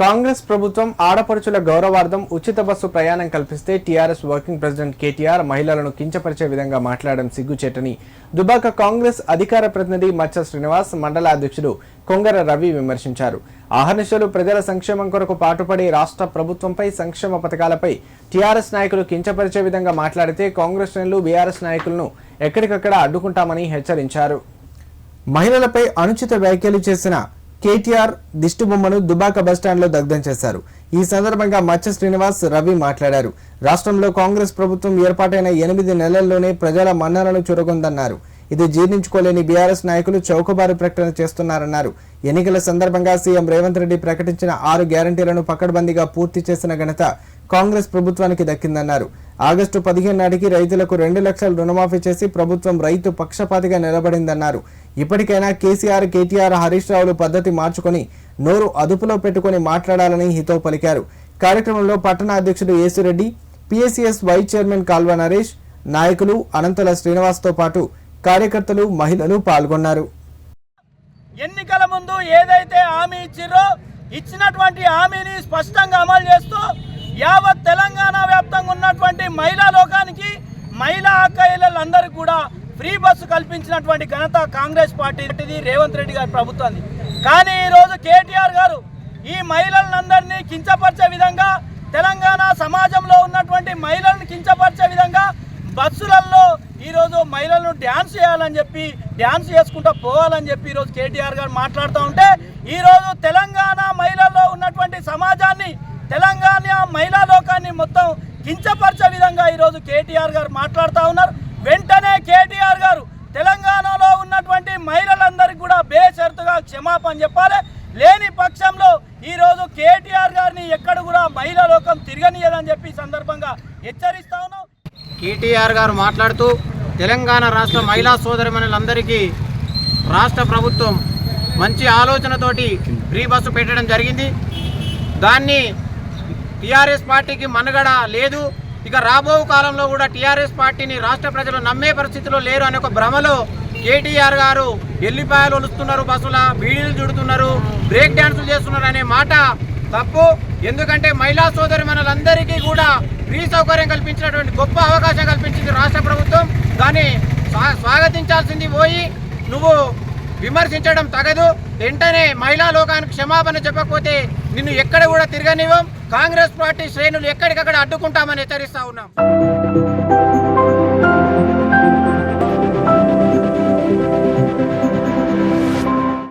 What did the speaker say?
కాంగ్రెస్ ప్రభుత్వం ఆడపడుచుల గౌరవార్థం ఉచిత బస్సు ప్రయాణం కల్పిస్తే టీఆర్ఎస్ వర్కింగ్ ప్రెసిడెంట్ కేటీఆర్ మహిళలను కించపరిచే విధంగా మాట్లాడడం సిగ్గుచేటని దుబాక కాంగ్రెస్ అధికార ప్రతినిధి మచ్చ శ్రీనివాస్ మండల అధ్యక్షుడు కొంగర రవి విమర్శించారు. ఆహర్నిశలు ప్రజల సంక్షేమం కొరకు పాటుపడే రాష్ట్ర ప్రభుత్వంపై సంక్షేమ పథకాలపై టీఆర్ఎస్ నాయకులు కించపరిచే విధంగా మాట్లాడితే కాంగ్రెస్ శ్రేణులు బీఆర్ఎస్ నాయకులను ఎక్కడికక్కడ అడ్డుకుంటామని హెచ్చరించారు. మహిళలపై అనుచిత వ్యాఖ్యలు చేసిన కేటీఆర్ దిష్టిబొమ్మను దుబాక బస్టాండ్లో దగ్ధం చేశారు. ఈ సందర్భంగా మత్స్య శ్రీనివాస్ రవి మాట్లాడారు. రాష్ట్రంలో కాంగ్రెస్ ప్రభుత్వం ఏర్పాటైన ఎనిమిది నెలల్లోనే ప్రజల మన్ననలు చురగొందన్నారు. ఇది జీర్ణించుకోలేని బీఆర్ఎస్ నాయకులు చౌకబారు ప్రకటన చేస్తున్నారన్నారు. ఎన్నికల సందర్భంగా సీఎం రేవంత్ రెడ్డి ప్రకటించిన ఆరు గ్యారంటీలను పకడ్బందీగా పూర్తి చేసిన ఘనత కాంగ్రెస్ ప్రభుత్వానికి దక్కిందన్నారు. ఆగస్టు పదిహేను నాటికి రైతులకు రెండు లక్షల రుణమాఫీ చేసి ప్రభుత్వం రైతు పక్షపాతిగా నిలబడిందన్నారు. ఇప్పటికైనా కేసీఆర్ కేటీఆర్ హరీష్ రావులు పద్ధతి మార్చుకొని నోరు అదుపులో పెట్టుకొని మాట్లాడాలని హితో పలికారు. కార్యక్రమంలో పట్టణ అధ్యక్షుడు Yesureddy PSCS vice chairman Kalva Naresh నాయకులు అనంతల శ్రీనివాస్తో పాటు కార్యకర్తలు మహిళలు పాల్గొన్నారు. ఎన్నికల ముందు ఏదైతే హామీ ఇచ్చిర్రో ఇచ్చినటువంటి హామీని స్పష్టంగా అమలు చేస్తూ యావత్ తెలంగాణ వ్యాప్తంగా ఉన్నటువంటి మహిళా లోకానికి మహిళా అక్కయ్యలందరూ కూడా ఫ్రీ బస్సు కల్పించినటువంటి ఘనత కాంగ్రెస్ పార్టీది రేవంత్ రెడ్డి గారి ప్రభుత్వాన్ని. కానీ ఈరోజు కేటీఆర్ గారు ఈ మహిళలందరినీ కించపరిచే విధంగా తెలంగాణ సమాజంలో ఉన్నటువంటి మహిళలను కించపరిచే విధంగా బస్సులలో ఈరోజు మహిళలను డ్యాన్స్ చేయాలని చెప్పి డ్యాన్స్ చేసుకుంటూ పోవాలని చెప్పి ఈరోజు కేటీఆర్ గారు మాట్లాడుతూ ఉంటే ఈరోజు తెలంగాణ మహిళల్లో ఉన్నటువంటి సమాజాన్ని తెలంగాణ మహిళా లోకాన్ని మొత్తం కించపరిచే విధంగా ఈరోజు కేటీఆర్ గారు మాట్లాడుతూ ఉన్నారు. వెంటనే కేటీఆర్ గారు తెలంగాణలో ఉన్నటువంటి మహిళలందరికీ కూడా బేషరతుగా క్షమాపణ చెప్పాలి. లేని పక్షంలో ఈరోజు కేటీఆర్ గారిని ఎక్కడ కూడా మహిళా లోకం తిరగనియదని చెప్పి సందర్భంగా హెచ్చరిస్తా ఉన్నాం. కేటీఆర్ గారు మాట్లాడుతూ తెలంగాణ రాష్ట్ర మహిళా సోదరిమణులందరికీ రాష్ట్ర ప్రభుత్వం మంచి ఆలోచనతోటి ఫ్రీ బస్సు పెట్టడం జరిగింది. దాన్ని టీఆర్ఎస్ పార్టీకి మనుగడ లేదు. ఇక రాబో కాలంలో కూడా టీఆర్ఎస్ పార్టీని రాష్ట్ర ప్రజలు నమ్మే పరిస్థితిలో లేరు అనే ఒక భ్రమలో కేటీఆర్ గారు ఎల్లిపాయలు ఒలుస్తున్నారు బస్సుల బీడీలు చుడుతున్నారు బ్రేక్ డ్యాన్సులు చేస్తున్నారు అనే మాట తప్పు. ఎందుకంటే మహిళా సోదరి మనలందరికీ కూడా ఫ్రీ సౌకర్యం కల్పించినటువంటి గొప్ప అవకాశం కల్పించింది రాష్ట్ర ప్రభుత్వం. దాన్ని స్వా- స్వాగతించాల్సింది పోయి నువ్వు విమర్శించడం తగదు. వెంటనే మహిళా లోకానికి క్షమాపణ చెప్పకపోతే నిన్ను ఎక్కడ కూడా తిరగనివ్వం. కాంగ్రెస్ పార్టీ శ్రేణులు ఎక్కడికక్కడ అడ్డుకుంటామని హెచ్చరిస్తా ఉన్నాం.